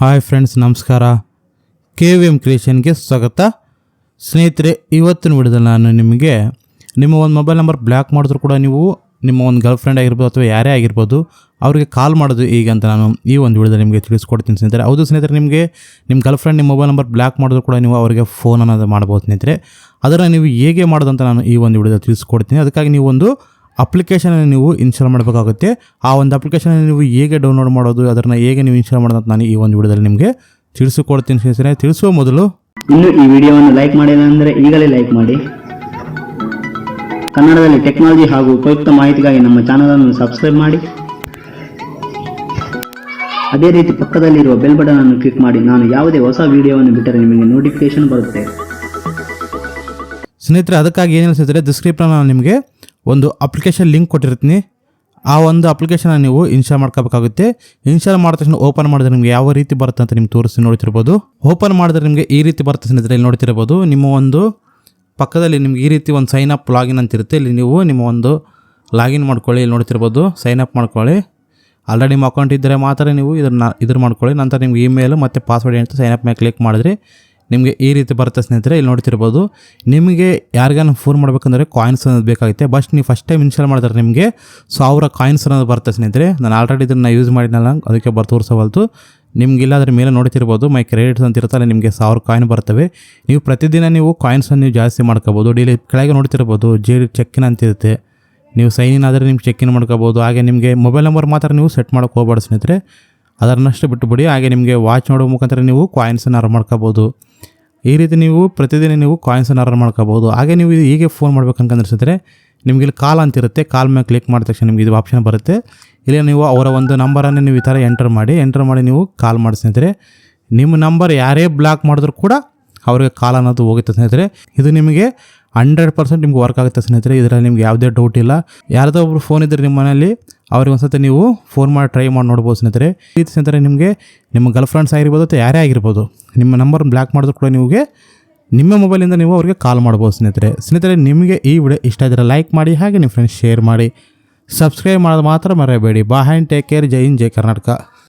Hi friends, ನಮಸ್ಕಾರ. K V M ಕ್ರಿಯೇಷನ್ಗೆ ಸ್ವಾಗತ. ಸ್ನೇಹಿತರೆ, ಇವತ್ತಿನ ವಿಡಿಯೋದಲ್ಲಿ ನಾನು ನಿಮಗೆ ನಿಮ್ಮ ಒಂದು ಮೊಬೈಲ್ ನಂಬರ್ ಬ್ಲಾಕ್ ಮಾಡಿದ್ರು ಕೂಡ ನೀವು ನಿಮ್ಮ ಒಂದು ಗರ್ಲ್ ಫ್ರೆಂಡ್ ಆಗಿರ್ಬೋದು ಅಥವಾ ಯಾರೇ ಆಗಿರ್ಬೋದು ಅವರಿಗೆ ಕಾಲ್ ಮಾಡೋದು ಈಗ ಅಂತ ನಾನು ಈ ಒಂದು ವಿಡಿಯೋದಲ್ಲಿ ನಿಮಗೆ ತಿಳಿಸ್ಕೊಡ್ತೀನಿ ಸ್ನೇಹಿತರೆ. ಹೌದು ಸ್ನೇಹಿತರೆ, ನಿಮಗೆ ನಿಮ್ಮ ಗರ್ಲ್ ಫ್ರೆಂಡ್ ನಿಮ್ಮ ಮೊಬೈಲ್ ನಂಬರ್ ಬ್ಲಾಕ್ ಮಾಡಿದ್ರು ಕೂಡ ನೀವು ಅವರಿಗೆ ಫೋನ್ ಅನ್ನೋದು ಮಾಡ್ಬೋದು ಸ್ನೇಹಿತರೆ. ಅದನ್ನು ನೀವು ಹೇಗೆ ಮಾಡೋದಂತ ನಾನು ಈ ಒಂದು ವಿಡಿಯೋದಲ್ಲಿ ತಿಳಿಸ್ಕೊಡ್ತೀನಿ. ಅದಕ್ಕಾಗಿ ನೀವು ಒಂದು ಅಪ್ಲಿಕೇಶನ್ ನೀವು ಇನ್ಸ್ಟಾಲ್ ಮಾಡಬೇಕಾಗುತ್ತೆ. ಆ ಒಂದು ಅಪ್ಲಿಕೇಶನ್ ನೀವು ಹೇಗೆ ಡೌನ್ಲೋಡ್ ಮಾಡೋದು ಅದನ್ನು ಹೇಗೆ ನೀವು ಇನ್ಸ್ಟಾಲ್ ಮಾಡೋದು ಅಂತ ನಾನು ಈ ಒಂದು ವಿಡಿಯೋದಲ್ಲಿ ನಿಮಗೆ ತಿಳಿಸಿಕೊಡ್ತೀನಿ ಸ್ನೇಹಿತರೆ. ತಿಳಿಸುವ ಮೊದಲು ಇನ್ನು ಈ ವಿಡಿಯೋವನ್ನು ಲೈಕ್ ಮಾಡಿಲ್ಲ ಅಂದರೆ ಈಗಲೇ ಲೈಕ್ ಮಾಡಿ. ಕನ್ನಡದಲ್ಲಿ ಟೆಕ್ನಾಲಜಿ ಹಾಗೂ ಉಪಯುಕ್ತ ಮಾಹಿತಿಗಾಗಿ ನಮ್ಮ ಚಾನಲ್ ಅನ್ನು ಸಬ್ಸ್ಕ್ರೈಬ್ ಮಾಡಿ. ಅದೇ ರೀತಿ ಪಕ್ಕದಲ್ಲಿರುವ ಬೆಲ್ ಬಟನ್ ಅನ್ನು ಕ್ಲಿಕ್ ಮಾಡಿ. ನಾನು ಯಾವುದೇ ಹೊಸ ವಿಡಿಯೋವನ್ನು ಬಿಟ್ಟರೆ ನಿಮಗೆ ನೋಟಿಫಿಕೇಶನ್ ಬರುತ್ತೆ. ಸ್ನೇಹಿತರೆ ಅದಕ್ಕಾಗಿ ಏನಿಲ್ಲ ಸ್ನೇಹಿತರೆ ಡಿಸ್ಕ್ರಿಪ್ಷನ್ ನಾನು ನಿಮಗೆ ಒಂದು ಅಪ್ಲಿಕೇಶನ್ ಲಿಂಕ್ ಕೊಟ್ಟಿರ್ತೀನಿ. ಆ ಒಂದು ಅಪ್ಲಿಕೇಶನ ನೀವು ಇನ್ಸ್ಟಾಲ್ ಮಾಡ್ಕೋಬೇಕಾಗುತ್ತೆ. ಇನ್ಸ್ಟಾಲ್ ಮಾಡಿದ ತಕ್ಷಣ ಓಪನ್ ಮಾಡಿದ್ರೆ ನಿಮಗೆ ಯಾವ ರೀತಿ ಬರುತ್ತೆ ಅಂತ ನಿಮ್ಗೆ ತೋರಿಸಿ ನೋಡ್ತಿರ್ಬೋದು. ಓಪನ್ ಮಾಡಿದ್ರೆ ನಿಮಗೆ ಈ ರೀತಿ ಬರುತ್ತೆ ಸ್ನೇಹಿತರೆ, ಇಲ್ಲಿ ನೋಡ್ತಿರ್ಬೋದು. ನಿಮ್ಮ ಒಂದು ಪಕ್ಕದಲ್ಲಿ ನಿಮ್ಗೆ ಈ ರೀತಿ ಒಂದು ಸೈನ್ ಅಪ್ ಲಾಗಿನ್ ಅಂತ ಇರುತ್ತೆ. ಇಲ್ಲಿ ನೀವು ನಿಮ್ಮ ಒಂದು ಲಾಗಿನ್ ಮಾಡ್ಕೊಳ್ಳಿ, ಇಲ್ಲಿ ನೋಡ್ತಿರ್ಬೋದು. ಸೈನ್ ಅಪ್ ಮಾಡ್ಕೊಳ್ಳಿ. ಆಲ್ರೆಡಿ ನಿಮ್ಮ ಅಕೌಂಟ್ ಇದ್ದರೆ ಮಾತ್ರ ನೀವು ಇದನ್ನ, ಇದ್ರ ಮಾಡ್ಕೊಳ್ಳಿ. ನಂತರ ನಿಮ್ಗೆ ಇಮೇಲ್ ಮತ್ತು ಪಾಸ್ವರ್ಡ್ ಅಂತ ಸೈನ್ ಅಪ್ ಮೇಲೆ ಕ್ಲಿಕ್ ಮಾಡಿದ್ರೆ ನಿಮಗೆ ಈ ರೀತಿ ಬರುತ್ತೆ ಸ್ನೇಹಿತರೆ, ಇಲ್ಲಿ ನೋಡ್ತಿರ್ಬೋದು. ನಿಮಗೆ ಯಾರಿಗಾನ ಫೋನ್ ಮಾಡಬೇಕಂದ್ರೆ ಕಾಯಿನ್ಸ್ ಅನ್ನೋದು ಬೇಕಾಗುತ್ತೆ. ಬಸ್ಟ್ ನೀವು ಫಸ್ಟ್ ಟೈಮ್ ಇನ್ಸ್ಟಾಲ್ ಮಾಡಿದ್ರೆ ನಿಮಗೆ ಸಾವಿರ ಕಾಯಿನ್ಸ್ ಅನ್ನೋದು ಬರುತ್ತೆ ಸ್ನೇಹಿತರೆ. ನಾನು ಆಲ್ರೆಡಿ ಇದನ್ನು ಯೂಸ್ ಮಾಡಿದ್ನಲ್ಲ, ಅದಕ್ಕೆ ಬರ್ ನಿಮಗೆ ನಿಮ್ಗೆ ಅದ್ರ ಮೇಲೆ ನೋಡ್ತಿರ್ಬೋದು ಮೈ ಕ್ರೆಡಿಟ್ಸ್ ಅಂತ ಇರುತ್ತಲ್ಲ, ನಿಮಗೆ ಸಾವಿರ ಕಾಯಿನ್ ಬರ್ತವೆ. ನೀವು ಪ್ರತಿದಿನ ನೀವು ಕಾಯಿನ್ಸನ್ನು ನೀವು ಜಾಸ್ತಿ ಮಾಡ್ಕೋಬೋದು ಡೈಲಿ ಕೆಳಗೆ ನೋಡ್ತಿರ್ಬೋದು ಜೇ ಚೆಕ್ಕಿನ ಅಂತ ಇರುತ್ತೆ. ನೀವು ಸೈನ್ ಇನ್ ಆದರೆ ನಿಮ್ಗೆ ಚೆಕ್ ಇನ್ ಮಾಡ್ಕೋಬೋದು ಹಾಗೆ ನಿಮಗೆ ಮೊಬೈಲ್ ನಂಬರ್ ಮಾತ್ರ ನೀವು ಸೆಟ್ ಮಾಡೋಕೆ ಹೋಗ್ಬಾರ್ದು ಸ್ನೇಹಿತರೆ. ಅದನ್ನಷ್ಟು ಬಿಟ್ಟುಬಿಡಿ. ಹಾಗೆ ನಿಮಗೆ ವಾಚ್ ನೋಡೋ ಮುಖಾಂತರ ನೀವು ಕಾಯಿನ್ಸನ್ನು ಅರ್ನ್ ಮಾಡ್ಕೋಬೋದು ಈ ರೀತಿ ನೀವು ಪ್ರತಿದಿನ ನೀವು ಕಾಯಿನ್ಸನ್ನು ಅರ್ನ್ ಮಾಡ್ಕೋಬೋದು ಹಾಗೆ ನೀವು ಹೀಗೆ ಫೋನ್ ಮಾಡ್ಬೇಕಂತಂದ್ರೆ ನಿಮಗೆ ಇಲ್ಲಿ ಕಾಲ್ ಅಂತಿರುತ್ತೆ ಕಾಲ್ ಮೇಲೆ ಕ್ಲಿಕ್ ಮಾಡಿದ ತಕ್ಷಣ ನಿಮಗೆ ಇದು ಆಪ್ಷನ್ ಬರುತ್ತೆ. ಇಲ್ಲಿ ನೀವು ಅವರ ಒಂದು ನಂಬರನ್ನು ನೀವು ಈ ಥರ ಎಂಟರ್ ಮಾಡಿ ಎಂಟರ್ ಮಾಡಿ ನೀವು ಕಾಲ್ ಮಾಡಿ ಸ್ನೇಹಿತರೆ, ನಿಮ್ಮ ನಂಬರ್ ಯಾರೇ ಬ್ಲಾಕ್ ಮಾಡಿದ್ರು ಕೂಡ ಅವರಿಗೆ ಕಾಲ್ ಅನ್ನೋದು ಹೋಗುತ್ತೆ ಸ್ನೇಹಿತರೆ. ಇದು ನಿಮಗೆ ಹಂಡ್ರೆಡ್ ಪರ್ಸೆಂಟ್ ನಿಮ್ಗೆ ವರ್ಕ್ ಆಗುತ್ತೆ ಸ್ನೇಹಿತರೆ. ಇದರಲ್ಲಿ ನಿಮ್ಗೆ ಯಾವುದೇ ಡೌಟ್ ಇಲ್ಲ. ಯಾರದೋ ಒಬ್ರು ಫೋನ್ ಇದ್ದರೆ ನಿಮ್ಮ ಮನೆಯಲ್ಲಿ ಅವ್ರಿಗೆ ಒಂದ್ಸತಿ ನೀವು ಫೋನ್ ಮಾಡಿ ಟ್ರೈ ಮಾಡಿ ನೋಡ್ಬೋದು ಸ್ನೇಹಿತರೆ. ಈ ಸ್ನೇಹಿತರೆ ನಿಮಗೆ ನಿಮ್ಮ ಗರ್ಲ್ ಫ್ರೆಂಡ್ಸ್ ಆಗಿರ್ಬೋದು ಅಥವಾ ಯಾರೇ ಆಗಿರ್ಬೋದು, ನಿಮ್ಮ ನಂಬರ್ ಬ್ಲ್ಯಾಕ್ ಮಾಡಿದ್ರು ಕೂಡ ನಿಮಗೆ ನಿಮ್ಮ ಮೊಬೈಲಿಂದ ನೀವು ಅವ್ರಿಗೆ ಕಾಲ್ ಮಾಡ್ಬೋದು ಸ್ನೇಹಿತರೆ. ಸ್ನೇಹಿತರೆ, ನಿಮಗೆ ಈ ವಿಡಿಯೋ ಇಷ್ಟ ಆದರೆ ಲೈಕ್ ಮಾಡಿ, ಹಾಗೆ ನಿಮ್ಮ ಫ್ರೆಂಡ್ಸ್ ಶೇರ್ ಮಾಡಿ ಸಬ್ಸ್ಕ್ರೈಬ್ ಮಾಡೋದು ಮಾತ್ರ ಮರೆಯಬೇಡಿ. ಬಾ ಹ್ಯಾಂಡ್ ಟೇಕ್ ಕೇರ್ ಜೈ ಇನ್ ಜೈ ಕರ್ನಾಟಕ.